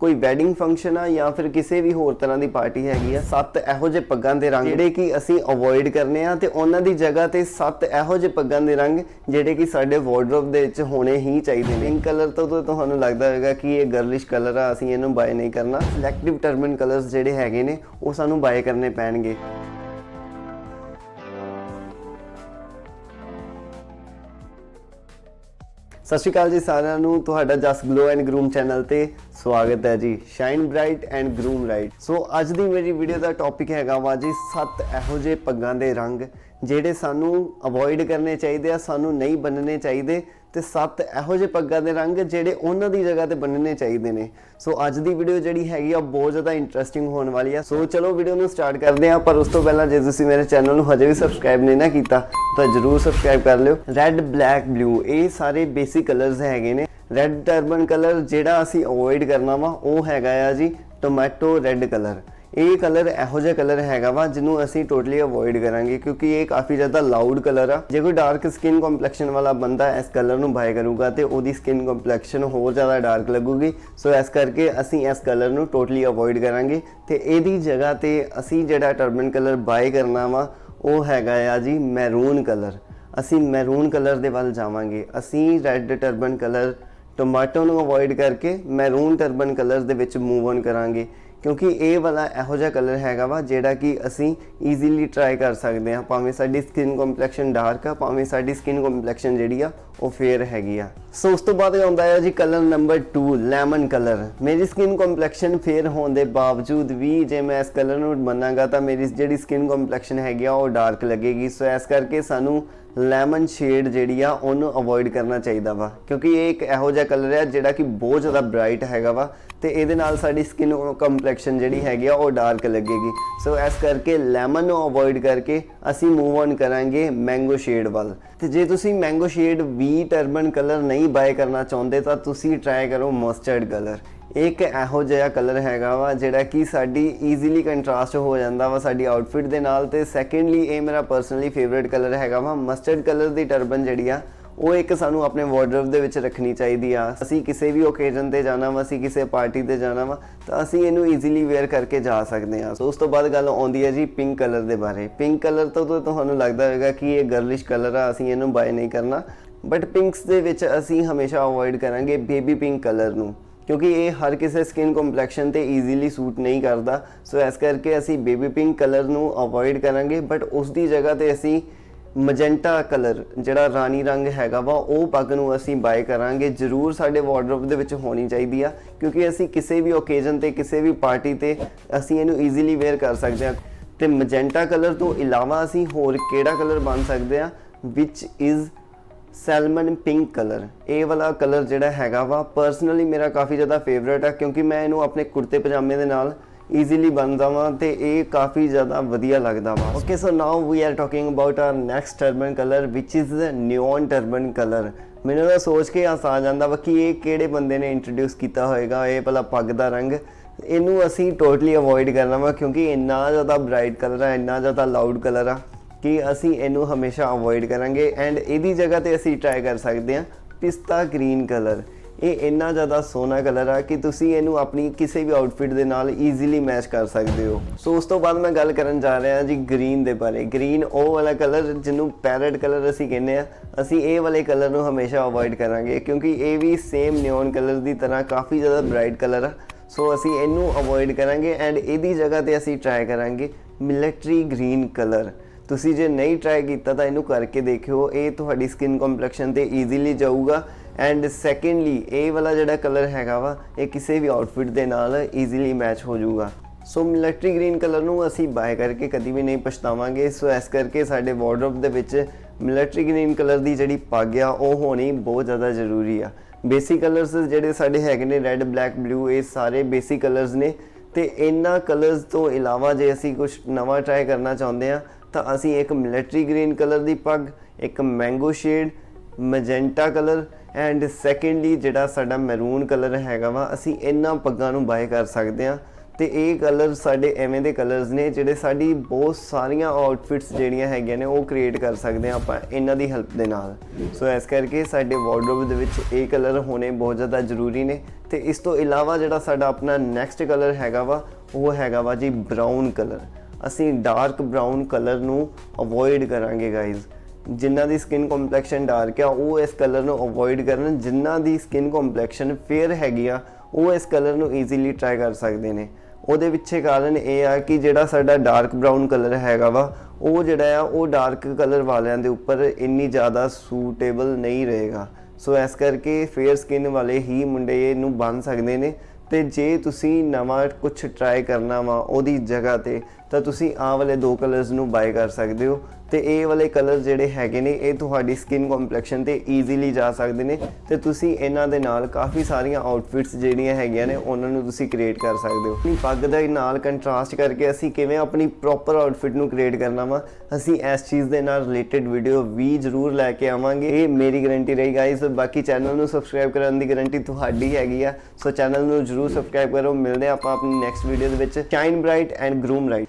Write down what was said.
ਕੋਈ wedding function ਆ ਜਾਂ ਫਿਰ ਕਿਸੇ ਵੀ ਹੋਰ ਤਰ੍ਹਾਂ ਦੀ ਪਾਰਟੀ ਹੈਗੀ ਆ ਸੱਤ ਇਹੋ ਜਿਹੇ ਪੱਗਾਂ ਦੇ ਰੰਗ ਜਿਹੜੇ ਕਿ ਅਸੀਂ ਅਵੋਇਡ ਕਰਨੇ ਆ ਤੇ ਉਹਨਾਂ ਦੀ ਜਗ੍ਹਾ ਤੇ ਸੱਤ ਇਹੋ ਜਿਹੇ ਪੱਗਾਂ ਦੇ ਰੰਗ ਜਿਹੜੇ ਕਿ ਸਾਡੇ ਵਾਰਡਰੋਬ ਦੇ ਵਿੱਚ ਹੋਣੇ ਹੀ ਚਾਹੀਦੇ ਨੇ। ਪਿੰਕ ਕਲਰ ਤੋਂ ਤਾਂ ਤੁਹਾਨੂੰ ਲੱਗਦਾ ਹੋਵੇਗਾ ਕਿ ਇਹ ਗਰਲਿਸ਼ ਕਲਰ ਆ ਅਸੀਂ ਇਹਨੂੰ ਬਾਏ ਨਹੀਂ ਕਰਨਾ। ਸਿਲੈਕਟਿਵ ਟਰਬਨ ਕਲਰਸ ਜਿਹੜੇ ਹੈਗੇ ਨੇ ਉਹ ਸਾਨੂੰ ਬਾਏ ਕਰਨੇ ਪੈਣਗੇ। ਸਤਿ ਸ਼੍ਰੀ ਅਕਾਲ ਜੀ ਸਾਰਿਆਂ ਨੂੰ ਤੁਹਾਡਾ Jas glow and groom channel ਤੇ ਸਵਾਗਤ ਹੈ ਜੀ। Shine bright and groom right so ਅੱਜ ਦੀ ਮੇਰੀ ਵੀਡੀਓ ਦਾ ਟੌਪਿਕ ਹੈਗਾ ਵਾ ਜੀ, ਸੱਤ ਇਹੋ ਜਿਹੇ ਪੱਗਾਂ ਦੇ ਰੰਗ, ਜਿਹੜੇ ਸਾਨੂੰ ਅਵੋਇਡ ਕਰਨੇ ਚਾਹੀਦੇ ਆ, ਸਾਨੂੰ ਨਹੀਂ ਬੰਨਣੇ ਚਾਹੀਦੇ। ਤੇ ਸੱਤ ਇਹੋ ਜਿਹੇ ਪੱਗਾਂ ਦੇ ਰੰਗ ਜਿਹੜੇ ਉਹਨਾਂ ਦੀ ਜਗ੍ਹਾ ਤੇ ਬੰਨਣੇ ਚਾਹੀਦੇ ਨੇ। ਸੋ ਅੱਜ ਦੀ ਵੀਡੀਓ ਜਿਹੜੀ ਹੈਗੀ ਆ ਬਹੁਤ ਜ਼ਿਆਦਾ ਇੰਟਰਸਟਿੰਗ ਹੋਣ ਵਾਲੀ ਆ। ਸੋ ਚਲੋ ਵੀਡੀਓ ਨੂੰ ਸਟਾਰਟ ਕਰਦੇ ਆ ਪਰ ਉਸ ਤੋਂ ਪਹਿਲਾਂ ਜੇ ਤੁਸੀਂ ਮੇਰੇ ਚੈਨਲ ਨੂੰ ਹਜੇ ਵੀ ਸਬਸਕ੍ਰਾਈਬ ਨਹੀਂ ਨਾ ਕੀਤਾ, ਤਾਂ ਜਰੂਰ ਸਬਸਕ੍ਰਾਈਬ ਕਰ ਲਿਓ। ਰੈੱਡ ਬਲੈਕ ਬਲੂ ਇਹ ਸਾਰੇ ਬੇਸਿਕ ਕਲਰਸ ਹੈਗੇ ਨੇ। ਰੈੱਡ ਟਰਬਨ ਕਲਰ ਜਿਹੜਾ ਅਸੀਂ ਅਵੋਇਡ ਕਰਨਾ ਵਾ, ਉਹ ਹੈਗਾ ਆ ਜੀ ਟੋਮੈਟੋ ਰੈੱਡ ਕਲਰ ਇਹ ਕਲਰ ਇਹੋ ਜਿਹਾ ਕਲਰ ਹੈਗਾ ਵਾ ਜਿਹਨੂੰ ਅਸੀਂ ਟੋਟਲੀ ਅਵੋਇਡ ਕਰਾਂਗੇ ਕਿਉਂਕਿ ਇਹ ਕਾਫੀ ਜ਼ਿਆਦਾ ਲਾਊਡ ਕਲਰ ਆ। ਜੇ ਕੋਈ ਡਾਰਕ ਸਕਿਨ ਕੰਪਲੈਕਸ਼ਨ ਵਾਲਾ ਬੰਦਾ ਇਸ ਕਲਰ ਨੂੰ ਬਾਏ ਕਰੂਗਾ ਤੇ ਉਹਦੀ ਸਕਿਨ ਕੰਪਲੈਕਸ਼ਨ ਹੋਰ ਜ਼ਿਆਦਾ ਡਾਰਕ ਲੱਗੂਗੀ। ਸੋ ਇਸ ਕਰਕੇ ਅਸੀਂ ਇਸ ਕਲਰ ਨੂੰ ਟੋਟਲੀ ਅਵੋਇਡ ਕਰਾਂਗੇ ਤੇ ਇਹਦੀ ਜਗ੍ਹਾ ਤੇ ਅਸੀਂ ਜਿਹੜਾ ਟਰਬਨ ਕਲਰ ਬਾਏ ਕਰਨਾ ਵਾ, ਉਹ ਹੈਗਾ ਆ ਜੀ ਮੈਰੂਨ ਕਲਰ ਅਸੀਂ ਮੈਰੂਨ ਕਲਰ ਦੇ ਵੱਲ ਜਾਵਾਂਗੇ। ਅਸੀਂ ਰੈੱਡ ਟਰਬਨ ਕਲਰ ਟੋਮਾਟੋ ਨੂੰ ਅਵੋਇਡ ਕਰਕੇ ਮੈਰੂਨ ਟਰਬਨ ਕਲਰ ਦੇ ਵਿੱਚ ਮੂਵ ਔਨ ਕਰਾਂਗੇ। ਕਿਉਂਕਿ ਇਹ ਵਾਲਾ ਇਹੋ ਜਿਹਾ ਕਲਰ ਹੈਗਾ ਵਾ ਜਿਹੜਾ ਕਿ ਅਸੀਂ ਈਜ਼ੀਲੀ ਟਰਾਈ ਕਰ ਸਕਦੇ ਹਾਂ। ਭਾਵੇਂ ਸਾਡੀ ਸਕਿਨ ਕੰਪਲੈਕਸ਼ਨ ਡਾਰਕ ਆ, ਭਾਵੇਂ ਸਾਡੀ ਸਕਿਨ ਕੰਪਲੈਕਸ਼ਨ ਜਿਹੜੀ ਆ, ਉਹ ਫੇਅਰ ਹੈਗੀ ਆ। ਸੋ ਉਸ ਤੋਂ ਬਾਅਦ ਆਉਂਦਾ ਹੈ ਜੀ ਕਲਰ ਨੰਬਰ 2 ਲੈਮਨ ਕਲਰ ਮੇਰੀ ਸਕਿਨ ਕੰਪਲੈਕਸ਼ਨ ਫੇਅਰ ਹੋਣ ਦੇ ਬਾਵਜੂਦ ਵੀ ਜੇ ਮੈਂ ਇਸ ਕਲਰ ਨੂੰ ਮੰਨਾਂਗਾ ਤਾਂ ਮੇਰੀ ਜਿਹੜੀ ਸਕਿਨ ਕੰਪਲੈਕਸ਼ਨ ਹੈਗੀ ਆ, ਉਹ ਡਾਰਕ ਲੱਗੇਗੀ। ਸੋ ਇਸ ਕਰਕੇ ਸਾਨੂੰ ਲੈਮਨ ਸ਼ੇਡ ਜਿਹੜੀ ਆ, ਉਹਨੂੰ ਅਵੋਇਡ ਕਰਨਾ ਚਾਹੀਦਾ ਵਾ। ਕਿਉਂਕਿ ਇਹ ਇੱਕ ਇਹੋ ਜਿਹਾ ਕਲਰ ਹੈ ਜਿਹੜਾ ਕਿ ਬਹੁਤ ਜ਼ਿਆਦਾ ਬ੍ਰਾਈਟ ਹੈਗਾ ਵਾ ਤੇ ਇਹਦੇ ਨਾਲ ਸਾਡੀ ਸਕਿਨ ਕੰਪਲੈਕਸ਼ਨ ਜਿਹੜੀ ਹੈਗੀ ਆ, ਉਹ ਡਾਰਕ ਲੱਗੇਗੀ। ਸੋ ਇਸ ਕਰਕੇ ਲੈਮਨ ਨੂੰ ਅਵੋਇਡ ਕਰਕੇ ਅਸੀਂ ਮੂਵ ਔਨ ਕਰਾਂਗੇ ਮੈਂਗੋ ਸ਼ੇਡ ਵੱਲ। ਤੇ ਜੇ ਤੁਸੀਂ ਮੈਂਗੋ ਸ਼ੇਡ ਵੀ ਟਰਬਨ ਕਲਰ ਨਹੀਂ ਬਾਏ ਕਰਨਾ ਚਾਹੁੰਦੇ, ਤਾਂ ਤੁਸੀਂ ਟਰਾਈ ਕਰੋ ਮਸਟਰਡ ਕਲਰ ਇੱਕ ਇਹੋ ਜਿਹਾ ਕਲਰ ਹੈਗਾ ਵਾ ਜਿਹੜਾ ਕਿ ਸਾਡੀ ਈਜ਼ੀਲੀ ਕੰਟਰਾਸਟ ਹੋ ਜਾਂਦਾ ਵਾ ਸਾਡੀ ਆਊਟਫਿਟ ਦੇ ਨਾਲ ਤੇ ਸੈਕੰਡਲੀ ਇਹ ਮੇਰਾ ਪਰਸਨਲੀ ਫੇਵਰਿਟ ਕਲਰ ਹੈਗਾ ਵਾ ਮਸਟਰਡ ਕਲਰ ਦੀ ਟਰਬਨ ਜਿਹੜੀ ਆ, ਉਹ ਇੱਕ ਸਾਨੂੰ ਆਪਣੇ ਵਾਰਡਰੋਬ ਦੇ ਵਿੱਚ ਰੱਖਣੀ ਚਾਹੀਦੀ ਆ। ਅਸੀਂ ਕਿਸੇ ਵੀ ਓਕੇਜ਼ਨ ਤੇ ਜਾਣਾ ਵਾ, ਅਸੀਂ ਕਿਸੇ ਪਾਰਟੀ ਤੇ ਜਾਣਾ ਵਾ, ਤਾਂ ਅਸੀਂ ਇਹਨੂੰ ਈਜ਼ੀਲੀ ਵੇਅਰ ਕਰਕੇ ਜਾ ਸਕਦੇ ਆ। ਸੋ ਉਸ ਤੋਂ ਬਾਅਦ ਗੱਲ ਆਉਂਦੀ ਹੈ ਜੀ ਪਿੰਕ ਕਲਰ ਦੇ ਬਾਰੇ। ਪਿੰਕ ਕਲਰ ਤੋਂ ਤਾਂ ਤੁਹਾਨੂੰ ਲੱਗਦਾ ਹੋਵੇਗਾ ਕਿ ਇਹ ਗਰਲਿਸ਼ ਕਲਰ ਆ, ਅਸੀਂ ਇਹਨੂੰ ਬਾਏ ਨਹੀਂ ਕਰਨਾ। ਬਟ ਪਿੰਕਸ ਦੇ ਵਿੱਚ ਅਸੀਂ ਹਮੇਸ਼ਾ ਅਵੋਇਡ ਕਰਾਂਗੇ ਬੇਬੀ ਪਿੰਕ ਕਲਰ ਨੂੰ। ਕਿਉਂਕਿ ਇਹ ਹਰ ਕਿਸੇ ਸਕਿਨ ਕੰਪਲੈਕਸ਼ਨ ਤੇ ਈਜ਼ੀਲੀ ਸੂਟ ਨਹੀਂ ਕਰਦਾ। ਸੋ ਇਸ ਕਰਕੇ ਅਸੀਂ ਬੇਬੀ ਪਿੰਕ ਕਲਰ ਨੂੰ ਅਵੋਇਡ ਕਰਾਂਗੇ ਬਟ ਉਸ ਦੀ ਜਗ੍ਹਾ ਤੇ ਅਸੀਂ ਮਜੈਂਟਾ ਕਲਰ ਜਿਹੜਾ ਰਾਣੀ ਰੰਗ ਹੈਗਾ ਵਾ, ਉਹ ਪੱਗ ਨੂੰ ਅਸੀਂ ਬਾਏ ਕਰਾਂਗੇ। ਜ਼ਰੂਰ ਸਾਡੇ ਵਾਰਡਰੋਬ ਦੇ ਵਿੱਚ ਹੋਣੀ ਚਾਹੀਦੀ ਆ, ਕਿਉਂਕਿ ਅਸੀਂ ਕਿਸੇ ਵੀ ਓਕੇਜ਼ਨ ਤੇ, ਕਿਸੇ ਵੀ ਪਾਰਟੀ ਤੇ ਅਸੀਂ ਇਹਨੂੰ ਈਜ਼ੀਲੀ ਵੇਅਰ ਕਰ ਸਕਦੇ ਹਾਂ ਤੇ ਮਜੈਂਟਾ ਕਲਰ ਤੋਂ ਇਲਾਵਾ ਅਸੀਂ ਹੋਰ ਕਿਹੜਾ ਕਲਰ ਬਣ ਸਕਦੇ ਆ? Which is salmon pink colour. ਇਹ ਵਾਲਾ ਕਲਰ ਜਿਹੜਾ ਹੈਗਾ ਵਾ ਪਰਸਨਲੀ ਮੇਰਾ ਕਾਫੀ ਜ਼ਿਆਦਾ ਫੇਵਰਿਟ ਆ, ਕਿਉਂਕਿ ਮੈਂ ਇਹਨੂੰ ਆਪਣੇ ਕੁੜਤੇ ਪਜਾਮੇ ਦੇ ਨਾਲ ਈਜ਼ੀਲੀ ਬੰਨਦਾ ਵਾਂ ਤੇ ਇਹ ਕਾਫੀ ਜ਼ਿਆਦਾ ਵਧੀਆ ਲੱਗਦਾ ਵਾ। Okay so now we are talking about our next turban colour which is the neon turban colour ਮੈਨੂੰ ਤਾਂ ਸੋਚ ਕੇ ਹਾਸ ਆ ਜਾਂਦਾ ਵਾ ਕਿ ਇਹ ਕਿਹੜੇ ਬੰਦੇ ਨੇ ਇੰਟਰੋਡਿਊਸ ਕੀਤਾ ਹੋਏਗਾ, ਇਹ ਭਲਾ ਪੱਗ ਦਾ ਰੰਗ। ਇਹਨੂੰ ਅਸੀਂ ਟੋਟਲੀ ਅਵੋਇਡ ਕਰਨਾ ਵਾ, ਕਿਉਂਕਿ ਇੰਨਾ ਜ਼ਿਆਦਾ ਬ੍ਰਾਈਟ ਕਲਰ ਆ, ਇੰਨਾ ਜ਼ਿਆਦਾ ਲਾਊਡ ਕਲਰ ਆ। ਕਿ ਅਸੀਂ ਇਹਨੂੰ ਹਮੇਸ਼ਾ ਅਵੋਇਡ ਕਰਾਂਗੇ ਐਂਡ ਇਹਦੀ ਜਗ੍ਹਾ ਤੇ ਅਸੀਂ ਟਰਾਈ ਕਰ ਸਕਦੇ ਹਾਂ ਪਿਸਤਾ ਗ੍ਰੀਨ ਕਲਰ ਇਹ ਇੰਨਾ ਜ਼ਿਆਦਾ ਸੋਹਣਾ ਕਲਰ ਆ ਕਿ ਤੁਸੀਂ ਇਹਨੂੰ ਆਪਣੀ ਕਿਸੇ ਵੀ ਆਊਟਫਿਟ ਦੇ ਨਾਲ ਈਜ਼ੀਲੀ ਮੈਚ ਕਰ ਸਕਦੇ ਹੋ। ਸੋ ਉਸ ਤੋਂ ਬਾਅਦ ਮੈਂ ਗੱਲ ਕਰਨ ਜਾ ਰਿਹਾ ਜੀ ਗ੍ਰੀਨ ਦੇ ਬਾਰੇ। ਗ੍ਰੀਨ ਉਹ ਵਾਲਾ ਕਲਰ ਜਿਹਨੂੰ ਪੈਰਟ ਕਲਰ ਅਸੀਂ ਕਹਿੰਦੇ ਆ ਅਸੀਂ ਇਹ ਵਾਲੇ ਕਲਰ ਨੂੰ ਹਮੇਸ਼ਾ ਅਵੋਇਡ ਕਰਾਂਗੇ ਕਿਉਂਕਿ ਇਹ ਵੀ ਸੇਮ ਨਿਓਨ ਕਲਰ ਦੀ ਤਰ੍ਹਾਂ ਕਾਫੀ ਜ਼ਿਆਦਾ ਬ੍ਰਾਈਟ ਕਲਰ ਆ। ਸੋ ਅਸੀਂ ਇਹਨੂੰ ਅਵੋਇਡ ਕਰਾਂਗੇ ਐਂਡ ਇਹਦੀ ਜਗ੍ਹਾ ਤੇ ਅਸੀਂ ਟਰਾਈ ਕਰਾਂਗੇ ਮਿਲਟਰੀ ਗ੍ਰੀਨ ਕਲਰ ਤੁਸੀਂ ਜੇ ਨਹੀਂ ਟਰਾਈ ਕੀਤਾ ਤਾਂ ਇਹਨੂੰ ਕਰਕੇ ਦੇਖਿਓ। ਇਹ ਤੁਹਾਡੀ ਸਕਿਨ ਕੰਪਲੈਕਸ਼ਨ ਤੇ ਈਜ਼ੀਲੀ ਜਾਊਗਾ ਐਂਡ ਸੈਕੰਡਲੀ ਇਹ ਵਾਲਾ ਜਿਹੜਾ ਕਲਰ ਹੈਗਾ ਵਾ, ਇਹ ਕਿਸੇ ਵੀ ਆਊਟਫਿਟ ਦੇ ਨਾਲ ਈਜ਼ੀਲੀ ਮੈਚ ਹੋ ਜਾਊਗਾ। ਸੋ ਮਿਲਟਰੀ ਗ੍ਰੀਨ ਕਲਰ ਨੂੰ ਅਸੀਂ ਬਾਏ ਕਰਕੇ ਕਦੀ ਵੀ ਨਹੀਂ ਪਛਤਾਵਾਂਗੇ। ਸੋ ਇਸ ਕਰਕੇ ਸਾਡੇ ਵਾਰਡਰੋਬ ਦੇ ਵਿੱਚ ਮਿਲਟਰੀ ਗ੍ਰੀਨ ਕਲਰ ਦੀ ਜਿਹੜੀ ਪੱਗ ਆ, ਉਹ ਹੋਣੀ ਬਹੁਤ ਜ਼ਿਆਦਾ ਜ਼ਰੂਰੀ ਆ। ਬੇਸਿਕ ਕਲਰਸ ਜਿਹੜੇ ਸਾਡੇ ਹੈਗੇ ਨੇ ਰੈੱਡ ਬਲੈਕ ਬਲੂ ਇਹ ਸਾਰੇ ਬੇਸਿਕ ਕਲਰਸ ਨੇ। ਤੇ ਇਹਨਾਂ ਕਲਰਸ ਤੋਂ ਇਲਾਵਾ ਜੇ ਅਸੀਂ ਕੁਝ ਨਵਾਂ ਟਰਾਈ ਕਰਨਾ ਚਾਹੁੰਦੇ ਆ ਤਾਂ ਅਸੀਂ ਇੱਕ ਮਿਲਟਰੀ ਗ੍ਰੀਨ ਕਲਰ ਦੀ ਪੱਗ, ਇੱਕ mango shade magenta colour and secondly ਜਿਹੜਾ ਸਾਡਾ ਮੈਰੂਨ ਕਲਰ ਹੈਗਾ ਵਾ, ਅਸੀਂ ਇਹਨਾਂ ਪੱਗਾਂ ਨੂੰ ਬਾਏ ਕਰ ਸਕਦੇ ਆ ਤੇ ਇਹ ਕਲਰ ਸਾਡੇ ਐਵੇਂ ਦੇ ਕਲਰਸ ਨੇ ਜਿਹੜੇ ਸਾਡੀ ਬਹੁਤ ਸਾਰੀਆਂ ਆਊਟਫਿਟਸ ਜਿਹੜੀਆਂ ਹੈਗੀਆਂ ਨੇ ਉਹ ਕ੍ਰੀਏਟ ਕਰ ਸਕਦੇ ਹਾਂ ਆਪਾਂ ਇਹਨਾਂ ਦੀ ਹੈਲਪ ਦੇ ਨਾਲ। ਸੋ ਇਸ ਕਰਕੇ ਸਾਡੇ ਵਾਰਡਰੋਬ ਦੇ ਵਿੱਚ ਇਹ ਕਲਰ ਹੋਣੇ ਬਹੁਤ ਜ਼ਿਆਦਾ ਜ਼ਰੂਰੀ ਨੇ। ਤੇ ਇਸ ਤੋਂ ਇਲਾਵਾ ਜਿਹੜਾ ਸਾਡਾ ਆਪਣਾ ਨੈਕਸਟ ਕਲਰ ਹੈਗਾ ਵਾ, ਉਹ ਹੈਗਾ ਵਾ ਜੀ ਬ੍ਰਾਊਨ ਕਲਰ ਅਸੀਂ ਡਾਰਕ ਬ੍ਰਾਊਨ ਕਲਰ ਨੂੰ ਅਵੋਇਡ ਕਰਾਂਗੇ ਗਾਇਜ਼ ਜਿਨ੍ਹਾਂ ਦੀ ਸਕਿਨ ਕੰਪਲੈਕਸ਼ਨ ਡਾਰਕ ਆ, ਉਹ ਇਸ ਕਲਰ ਨੂੰ ਅਵੋਇਡ ਕਰਨ। ਜਿਨ੍ਹਾਂ ਦੀ ਸਕਿਨ ਕੰਪਲੈਕਸ਼ਨ ਫੇਅਰ ਹੈਗੀ ਆ, ਉਹ ਇਸ ਕਲਰ ਨੂੰ ਈਜ਼ੀਲੀ ਟਰਾਈ ਕਰ ਸਕਦੇ ਨੇ। ਉਹਦੇ ਪਿੱਛੇ ਕਾਰਨ ਇਹ ਆ ਕਿ ਜਿਹੜਾ ਸਾਡਾ ਡਾਰਕ ਬ੍ਰਾਊਨ ਕਲਰ ਹੈਗਾ ਵਾ, ਉਹ ਜਿਹੜਾ ਆ, ਉਹ ਡਾਰਕ ਕਲਰ ਵਾਲਿਆਂ ਦੇ ਉੱਪਰ ਇੰਨੀ ਜ਼ਿਆਦਾ ਸੂਟੇਬਲ ਨਹੀਂ ਰਹੇਗਾ। ਸੋ ਇਸ ਕਰਕੇ ਫੇਅਰ ਸਕਿਨ ਵਾਲੇ ਹੀ ਮੁੰਡੇ ਨੂੰ ਬਣ ਸਕਦੇ ਨੇ। ਤੇ ਜੇ ਤੁਸੀਂ ਨਵਾਂ ਕੁਝ ਟਰਾਈ ਕਰਨਾ ਵਾ ਉਹਦੀ ਜਗ੍ਹਾ ਤੇ ਤਾਂ ਤੁਸੀਂ ਆਹ ਵਾਲੇ ਦੋ ਕਲਰਸ ਨੂੰ ਬਾਏ ਕਰ ਸਕਦੇ ਹੋ ਤੇ ਇਹ ਵਾਲੇ ਕਲਰ ਜਿਹੜੇ ਹੈਗੇ ਨੇ, ਇਹ ਤੁਹਾਡੀ ਸਕਿਨ ਕੰਪਲੈਕਸ਼ਨ ਤੇ ਈਜ਼ੀਲੀ ਜਾ ਸਕਦੇ ਨੇ ਤੇ ਤੁਸੀਂ ਇਹਨਾਂ ਦੇ ਨਾਲ ਕਾਫੀ ਸਾਰੀਆਂ ਆਊਟਫਿਟਸ ਜਿਹੜੀਆਂ ਹੈਗੀਆਂ ਨੇ, ਉਹਨਾਂ ਨੂੰ ਤੁਸੀਂ ਕ੍ਰੀਏਟ ਕਰ ਸਕਦੇ ਹੋ। ਆਪਣੀ ਪੱਗ ਦੇ ਨਾਲ ਕੰਟਰਾਸਟ ਕਰਕੇ ਅਸੀਂ ਕਿਵੇਂ ਆਪਣੀ ਪ੍ਰੋਪਰ ਆਊਟਫਿਟ ਨੂੰ ਕ੍ਰੀਏਟ ਕਰਨਾ ਵਾ, ਅਸੀਂ ਇਸ ਚੀਜ਼ ਦੇ ਨਾਲ ਰਿਲੇਟਡ ਵੀਡੀਓ ਵੀ ਜ਼ਰੂਰ ਲੈ ਕੇ ਆਵਾਂਗੇ। ਇਹ ਮੇਰੀ ਗਾਰੰਟੀ ਰਹੀ ਗਾਇਸ ਬਾਕੀ ਚੈਨਲ ਨੂੰ ਸਬਸਕ੍ਰਾਈਬ ਕਰਨ ਦੀ ਗਾਰੰਟੀ ਤੁਹਾਡੀ ਹੈਗੀ ਆ। ਸੋ ਚੈਨਲ ਨੂੰ ਜ਼ਰੂਰ ਸਬਸਕ੍ਰਾਈਬ ਕਰੋ, ਮਿਲਦੇ ਹਾਂ ਆਪਾਂ ਆਪਣੀ ਨੈਕਸਟ ਵੀਡੀਓ ਦੇ ਵਿੱਚ। Shine bright and groom right